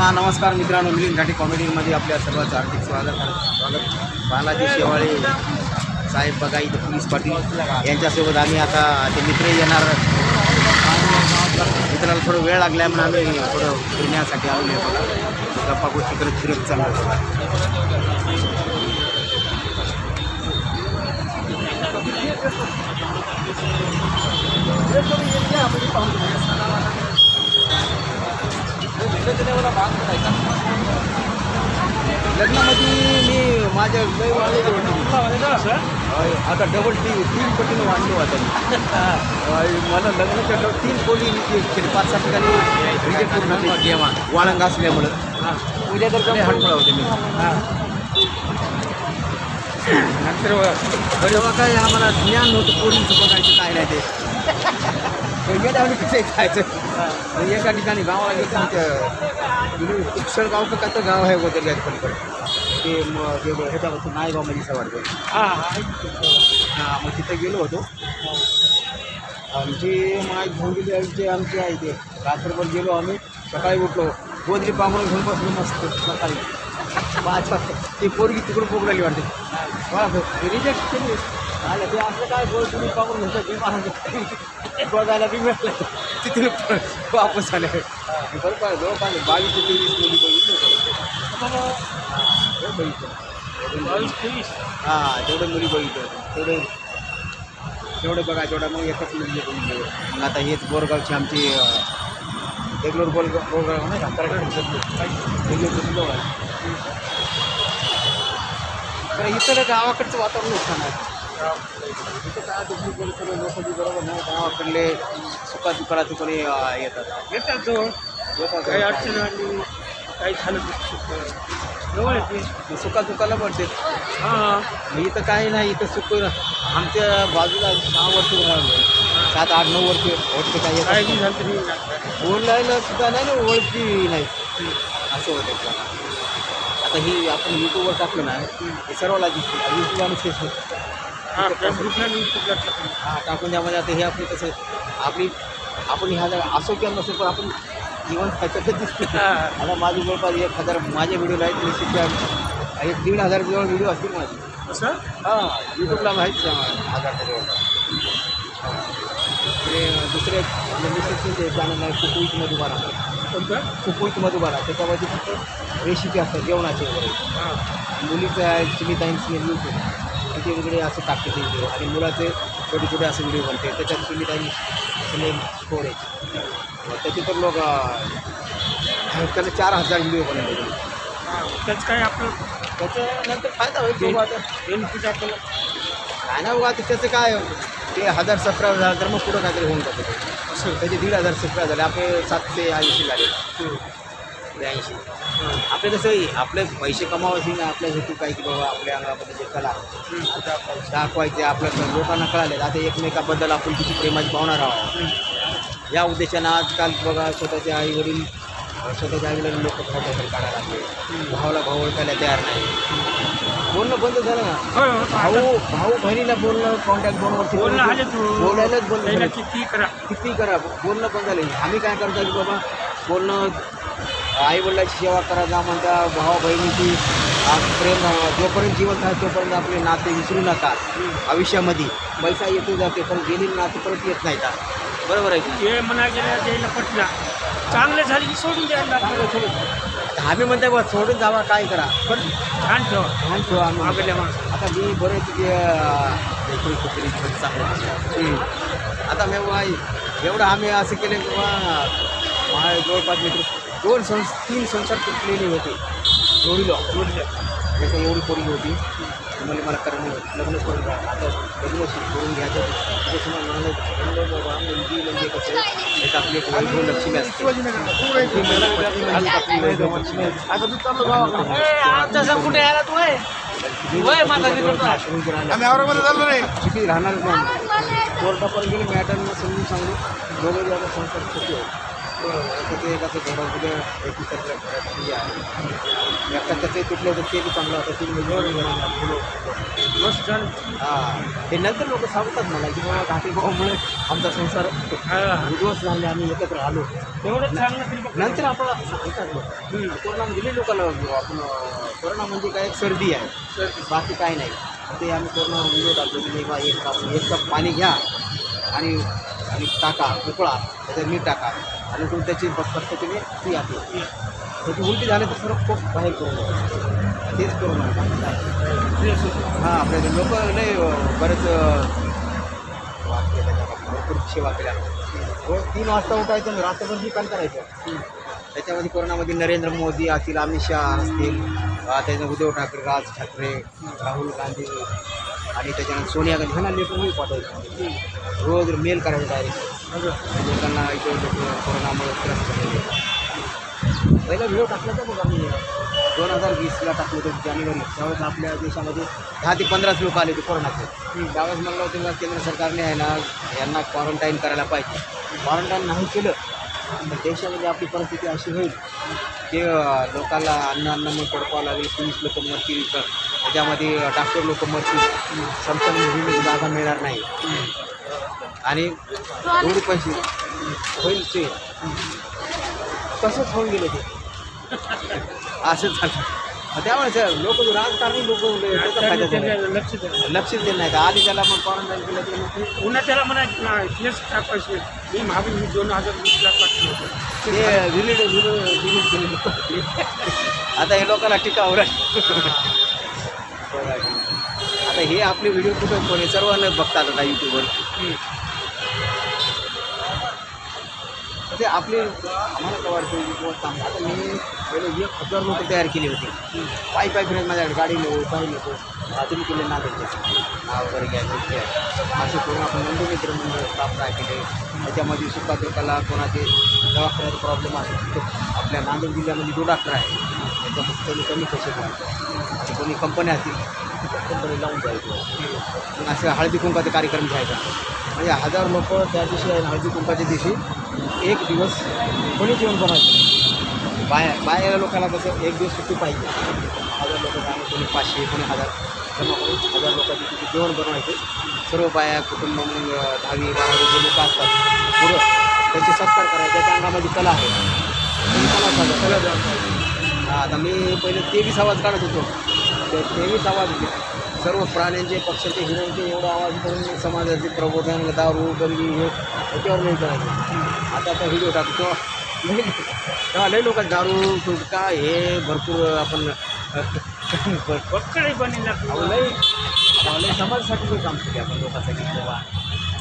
हा नमस्कार मित्रांनो मिलिंद घाटी कॉमेडीमध्ये आपल्या सर्वांचं हार्दिक स्वागत स्वागत. बालाजी शेवाळे साहेब बघा इथे पोलीस पाटील यांच्यासोबत आम्ही आता ते मित्र येणार. मित्राला थोडं वेळ लागला आहे म्हणून आम्ही थोडं फिरण्यासाठी आलो आहे गप्पा गोष्टी करत फिरत लग्नामध्ये मी माझ्या लय वाढले आता डबल टी तीन पटीने वाढलो होय, मला लग्नाच्या डब- तीन कोटी पाच सात ठिकाणी रिजेक्ट करून जेव्हा वाळंग असल्यामुळं. उद्या तर कमी हडपळा होते मी. नंतर तेव्हा काय आम्हाला ज्ञान नव्हतं पोरींचं बघायचं काय नाही ते. गेल्यावर कसं खायचं एका ठिकाणी गावाला गेलं आमच्या कुक्षळगाव का काय तर गाव आहे वगैरे पलीकडे ते मग ते ह्याच्यापासून नायगावमध्ये सवार हां मग तिथं गेलो होतो. आमची माय घेऊन गेली आमची आमची आहे ते. रात्रभर गेलो आम्ही. सकाळी उठलो. गोदरी पांघरून घेऊन बसलो मस्त सकाळी. पाच वाजता ती पोरगी तिकडून पोगडाली वाटते. रिजेक्ट केली. आलं ते असलं काय गोदरी पांघरून घ्यायचं बी बघायला बी मिळालं तिथून वापस आले. बरं काय जवळपास बावीस ते तेवीस मुली बघितलं हां बघितलं हां तेवढे मुली बघितलं तेवढे. तेवढं बघा तेवढं मग एकच मुली बघितलं मग आता हेच बोरगावची आमची बोरगाव नाही का करेक्ट देगलोर जवळ आहे तर इथं गावाकडचं वातावरण छान आहे. इथं काय दुसरीकडे सगळे लोक बरोबर नाही गावाकडले सुका दुकाळा कोणी येतात. येतात जवळ. येतात. काही अडचण आली काही झालं जवळ येते ते. सुका दुकाला पडते. हां. इथं काही नाही इथं सुक आमच्या बाजूला सहा वर्ष सात आठ नऊ वर्ष काय येत बी झालं तरी सुद्धा नाही ना ओळखी नाही. असं होतं का? आता ही आपण यूट्यूबवर टाकलं ना हे सर्वाला दिसते. यूट्यूब आणि फेसबुक हाँ त्या ग्रुपला न्यूज़ कुठला टाकून हा टाकून त्यामध्ये आता हे आपली कसं आपली आपण ह्या असो किंवा नसो पण आपण जीवन त्याच्यातच दिसतो. हा. आता माझी जवळपास एक हज़ार माझे व्हिडिओ आहेत निश्चित एक दीड हज़ार जवळ व्हिडिओ असतील माझे. असं? हाँ यूट्यूबला माहीत हज़ार जवळ. ते दुसरे मिसेसचे चॅनल आहे कुकुईत मधुबारा. कोणतं? कुकुईत मधुबारा. त्याच्यामध्ये फक्त रेसिपी असतात जेवणाचे वगैरे. हां. मुलीचं आहे सुनीताईन स्मेल यूट्यूब तिथे वेगळे असं टाकते ते व्हिडिओ आणि मुलाचे छोटे छोटे असे व्हिडिओ बनते. त्याच्यात सुनीताईन स्मेल स्टोरेज त्याचे तर लोक त्याला चार हजार व्हिडिओ बनवले. त्याचं काय आपलं? त्याच्यानंतर फायदा होईल. आता. बेनिफिट आपल्याला काय ना बघा त्याचं काय? ते हजार सतरा झालं तर मग पुढं काहीतरी होऊन जातं. ते. असं. त्याचे दीड हजार सतरा झाले आपले सातशे ऐंशी झाले. ब्याऐंशी आपले कसं आहे, आपले पैसे कमावायचे ना आपल्या हेतू काय की बाबा आपल्या अंगामध्ये जे कला दाखवायचे आपल्या लोकांना कळाले आता एकमेकाबद्दल आपण किती प्रेमाची भावना राहावं. या उद्देशानं आजकाल बघा स्वतःचे आई वडील स्वतःच्या आई वडील लोक फोटो काढायला लागले. भावाला भाऊ ओळखायला तयार नाही. बोलणं बंद झालं ना. भाऊ भाऊ बहिणीला बोलणं कॉन्टॅक्ट दोन वर्ष बोलणं आले तू बोलायलाच बंद त्याला झालं. किती करा. किती करा? बोलणं पण झालं. आम्ही काय करतो की बाबा बोलणं आई वडिलाची सेवा करा जा म्हणता भावा बहिणीची प्रेम. जोपर्यंत जीवन आहे तोपर्यंत आपले नाते विसरू नका. आयुष्यामध्ये. पैसा येतो जाते पण गेलेली नाते परत येत नाही का बरोबर आहे की हे म्हणा गेल्या द्यायला पटला. चांगले झाले की सोडून द्यायला आम्ही म्हणताय बा सोडून जावा काय करा. पण छान ठेवा. ध्यान ठेवा आम्ही. मागल्या माणसं आता मी बरेच जे चांगलं आता मी बा एवढं आम्ही असं केलं की बा जवळपास मित्र दोन संस तीन संसार तुटलेले होते. जोडीलो. जोडीला. जसं एवढी पोरगी होती. म्हणजे मला करणं लग्नच करून घ्या आता लग्न करून घ्यायचं होतं. तसं मला मुलगी म्हणजे कसं एक आपली एक वैभव लक्ष्मी असते. किती राहणार नाही कोर्टापर्यंत गेले मॅटरनं समजून सांगू. दोघं जण संसार होईल आता ते एक हे आहे. त्याचे तुटलं होतं ते बी चांगलं होतं ते मस्त झालं. हां. हे नंतर लोक सांगतात मला की बाबा घाटी भावामुळे आमचा संसार उद्ध्वस्त झाले आम्ही एकत्र आलो. तेवढंच चांगलं तरी नंतर आपण सांगतात लोक. कोरोना दिले लोकांना आपण कोरोना म्हणजे काय? सर्दी आहे. बाकी काय नाही. ते आम्ही कोरोना व्हिडिओ टाकलो की नाही बा एक कप एक कप पाणी घ्या आणि आणि टाका उकळा त्याच्यात मीठ टाका. आणि तो त्याची पद्धतीने ती आपली. त्याची उलटी झाली तर सर्व खूप बाहेर करून तेच करून फ्रेश हां आपल्या लोक नाही बरेच अं, भरपूर सेवा केल्या. हो, तीन वाजता उठायचं आणि रात्रभर जी काम करायचं. त्याच्यामध्ये कोरोनामध्ये नरेंद्र मोदी असतील अमित शहा असतील. अं, उद्धव ठाकरे राज ठाकरे राहुल गांधी आणि त्याच्यानंतर सोनिया गांधी ह्यांना लेटरही पाठवायचं रोज मेल करायचं डायरेक्ट म्हणजे लोकांना इथे कोरोनामुळे त्रस्त झालेले पहिला व्हिडिओ टाकला होता बघा आम्ही दोन हजार वीसला टाकलं होतं जानेवारी. त्यावेळेस आपल्या देशामध्ये दहा ते पंधराच लोक आले होते कोरोनाचे. त्यावेळेस म्हणलं होतं केंद्र सरकारने आहे ना यांना क्वारंटाईन करायला पाहिजे. क्वारंटाईन नाही केलं तर देशामध्ये आपली परिस्थिती अशी होईल की लोकांना अन्न अन्न मग पडपावं लागेल पोलीस लोक मरतील तर त्याच्यामध्ये डॉक्टर लोक मरतील. संचालन मोहिमेची जागा मिळणार नाही. आणि एवढे पैसे होईल ते. तसंच होऊन गेलं ते. असंच झालं. त्यामुळे लोक राजकारणी लोक लक्ष द्या. लक्षच देत नाही. आधी त्याला मग क्वारंटाईन केलं की मग पुन्हा त्याला म्हणा हेच टाकायचे. मी महावीर मी दोन हजार वीसला टाकलं होतं. ते विलीड विलीड केले. आता हे लोकांना टिकावं. आता हे आपले व्हिडिओ कुठं कोणी सर्वांना बघतात आता यूट्यूबवर ते आपले आम्हाला काय वाटतं चांगलं आता मी पहिले एक हजार लोक तयार केली होती. पायी पाय फिरत माझ्याकडे गाडी नको काही नको. हा, तुम्ही केले ना त्याचे नाव वगैरे घ्यायचं असे करून आपण बंधू मित्र मंडळ स्थापना केले. त्याच्यामध्ये सुखादुखाला कोणाचे दवाखान्याचा प्रॉब्लेम असेल तर आपल्या नांदेड जिल्ह्यामध्ये जो डॉक्टर आहे त्याचं फक्त कमी पैसे घ्यायचे कोणी कंपन्या असतील कंपनी लावून जायचं मग असे हळदी कुंकाचा कार्यक्रम घ्यायचा. म्हणजे हजार लोक त्या दिवशी आहे हळदी कुंकाच्या दिवशी एक दिवस कोणी जेवण बनवायचं? बाया बाया लोकांना कसं एक दिवस सुट्टी पाहिजे. हजार लोक जाणं कोणी पाचशे कोणी हजार. जमा करून हजार लोकांची तिथे जेवण बनवायचे. सर्व बाया कुटुंब दहावी बारावी जे लोक असतात पुढं त्यांचे सत्कार करायचे. त्याच्या अंगामध्ये कला आहे. कला जाऊन आता मी पहिले तेवीस आवाज काढत होतो. तेवीस आवाज सर्व प्राण्यांचे पक्ष्यांचे हिरोचे एवढा आवाज करून समाजाचे प्रबोधन दारू बंदी हे त्याच्यावर नाही करायचं आता आता व्हिडिओ टाकतो. तेव्हा लई लोक दारू गुटखा हे भरपूर आपण लई समाजासाठी काम केले आपण लोकांसाठी. बाबा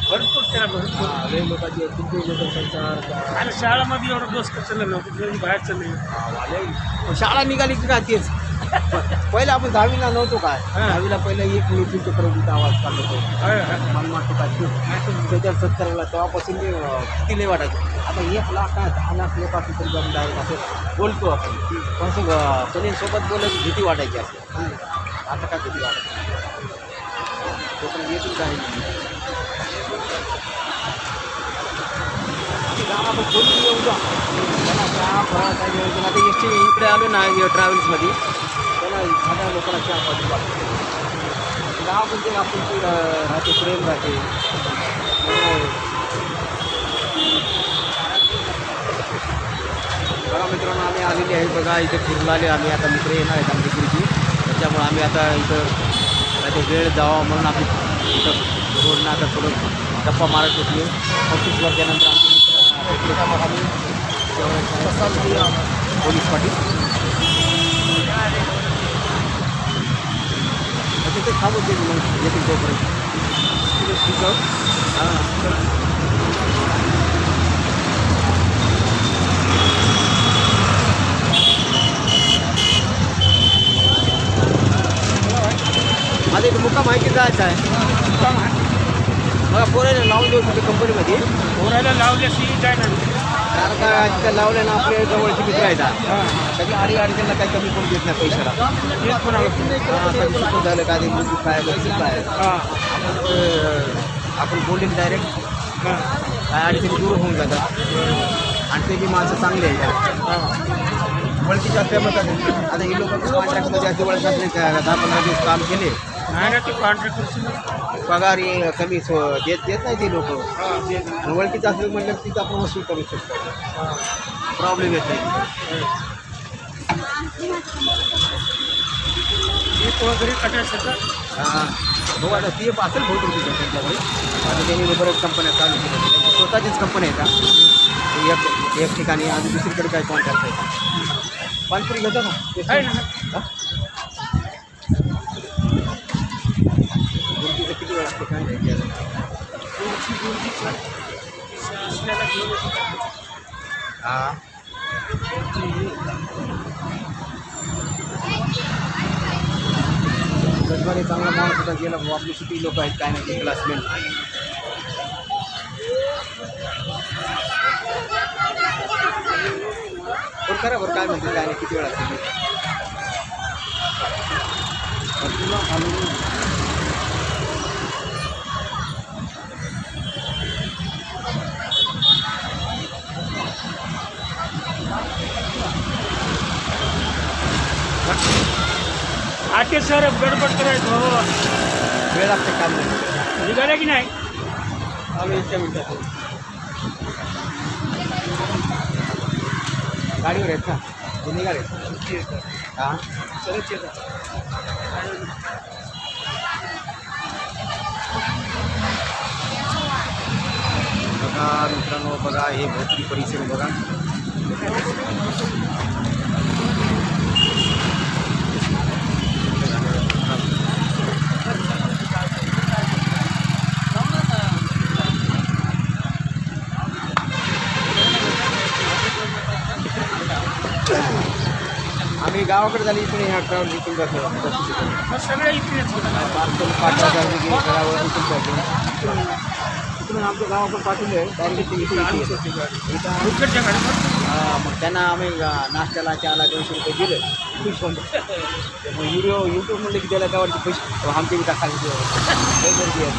भरपूर त्याला भरपूर. लई लोकांचे किती लोक संसार आणि शाळामध्ये एवढं चाललं नव्हतं तरी बाहेरचं नाही हा, लई शाळा निघाली की काय तेच पहिलं आपण दहावीला नव्हतो काय. दहावीला पहिलं एक मिनिट चक्रवर्तीचा आवाज काढत. होतो टोकाची त्याच्यात सत्तरला तेव्हापासून ते अं, किती लय वाटायचं आता एक लाख काय दहा लाख लोक असले तरी आपण डायरेक्ट असं बोलतो आपण. पण असं अं, कोणी सोबत बोलायची भीती वाटायची असते. आता काय भीती. तोपर्यंत काय गावात बोलून येऊ काय आता एस टी इकडे आलो ना ट्रॅव्हल्समध्ये त्याला साध्या लोकांची आपण पाहिजे म्हणजे आपण राहते प्रेम राहते. हो. बघा मित्रांनो आम्ही आलेले आहे. बघा इथे फिरून आले आम्ही आता मित्र येणार आहेत आमच्या पुढची त्याच्यामुळे आम्ही आता इथं आता वेळ जावा म्हणून आम्ही इथं रोडनं आता थोडं गप्पा मारत होती पस्तीस वर्षानंतर आमचे मित्र आम्ही पोलीस पाटील. आता ते थांबत येईल मग येतील तोपर्यंत ठीक आहे हां माझं एक मुक्का माहिती जायचं आहे. मला पोरायला लावून देऊ शकतो कंपनीमध्ये पोरायला लावल्याशी काय नाही तिथं लावले ना आपले जवळचे मित्र आहेत. सगळी आडी अडचणला काही कमी करून देत नाही पैशाला हां, झालं का ते मुलगी काय काय आपण बोलले डायरेक्ट. काय अडचणी दूर होऊन जातात. आणि ते बी माणसं चांगले आहे ओळखीचे असल्यामुळे कसं, आता हे लोक कॉन्ट्रॅक्टमध्ये असे ओळख असले का दहा पंधरा दिवस काम केले. नाही ना ते कॉन्ट्रॅक्टर पगार हे कमी सो- देत देत नाही ते लोक. ओळखीचं असलं म्हटलं की तिथं आपण वसूल करू शकतो. प्रॉब्लेम येत. नाही एक हां. बघू आता ती असेल तिथं त्यांच्याकडे आता त्यांनी बऱ्याच कंपन्या चालू केल्या. स्वतःचीच कंपनी आहे का? एक एक ठिकाणी आणि दुसरीकडे काय कॉन्टॅक्ट आहे? का पानपुरी घेतो ना? गुरुजी गुरुजी घेऊन हां गजबाने चांगला माणूस होता गेला भाऊ? आपली किती लोक आहेत? काय नाही क्लासमेट पण करा बरं काय म्हणते काय नाही किती वेळा असते तुला आते सर गडबड करायचं हो वेळ लागते काम नाही निघाल्या की नाही? इतक्या मिनिटात गाडीवर आहेत का ते निघाले हां। येतात बघा मित्रांनो बघा हे भोसरी परिसर बघा आम्ही गावाकडे झाली इकडे ह्या ट्रॅव्हल इथून जातो. सगळे इकडेच. पार्सल इथून जातो. इकडून आमच्या गावाकडे पाठवले इकडच्या हा, मग त्यांना आम्ही नाश्त्याला चहाला दोनशे रुपये दिले. खुश होऊन मग व्हिडिओ यूट्यूब म्हणले की त्याला काय वाटतं अहो, आमचे गर्दी आहे.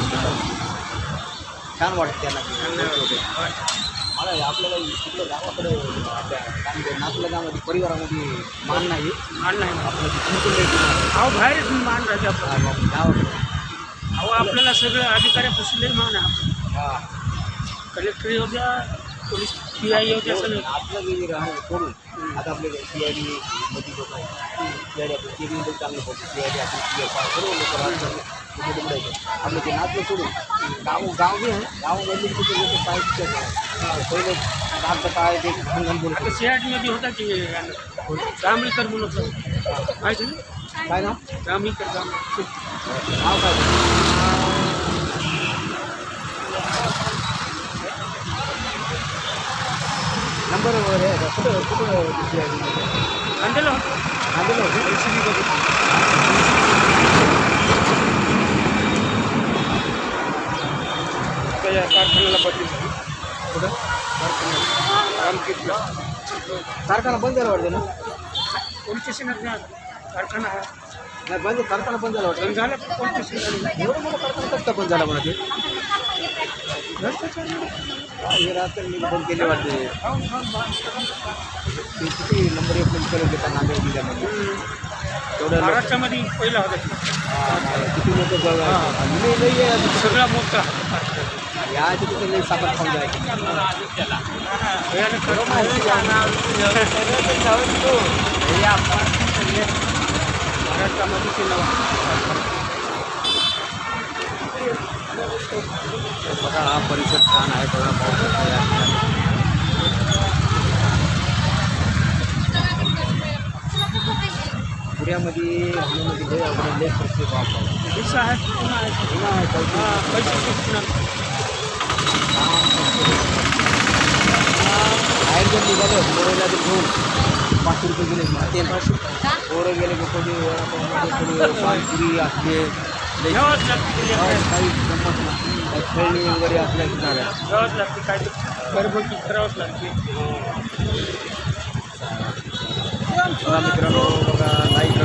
छान वाटतं त्यांना. मला हे आपल्याला तिकडे गावाकडे आपल्या काय म्हणते, गावामध्ये परिवारामध्ये मान नाही. मान नाही. आपलं अहो बाहेरच मान राहते आपलं नाही. मग गावाकडे. अहो आपल्याला सगळं अधिकाऱ्यापासून लई मान आहे आपलं. कलेक्टर येऊ द्या पोलीस पी आय येऊ द्या सगळं. आपलं जे राहणं सोडून आता आपले सी आय डी मध्ये लोक आहेत. आय डी आपले डी लोक चांगले पडते सी आय डी आपले सी आय सर्व लोक राहतात आपलं ते नाचलं सोडून. गाव गाव जे आहे. गावामधले लोक काय शिकतात पहिले आपलं काय ते घनघन आता बोलतात सी आयमध्ये होता की जांभळीकर होतं. माहिती ना काय ना जांभळीकर नाव काय? नंबर वगैरे आहे का? कुठं आणलेलं होतं. होतं? आता कारखान्याला झाली कुठं कारखाना बंद झाला वाटतं ना पोलीस स्टेशनात नाही कारखाना हा नाही बंद कारखाना बंद झाला वाटतं झालं पोलीस स्टेशन एवढं मोठा कारखाना कसं बंद झाला म्हणा ते बंद केले वाटते किती नंबर एक मध्ये केलं होतं नांदेड जिल्ह्यामध्ये तेवढं महाराष्ट्रामध्ये पहिला होता किती आहे. सगळा मोठा या तिथे लई साखर खाऊन जायचं भयानक बरोबर आहे. महाराष्ट्रामध्ये ते नवा बघा हा परिसर छान आहे बघा पाऊस आहे या ठिकाणी. पुण्यामध्ये पुण्यामध्ये लय अवघड लय खर्च वापरावा दिवसा आहे पुन्हा आहे निघालं पोरं ते घेऊन पाचशे रुपये गेले माहिती पोरं गेले की कोणी कोणी असले काही गंमत नाही. खेळणी वगैरे असल्या की झाल्या घ्यावंच लागते काही घरगुती करावंच लागते मित्रांनो बघा लाईक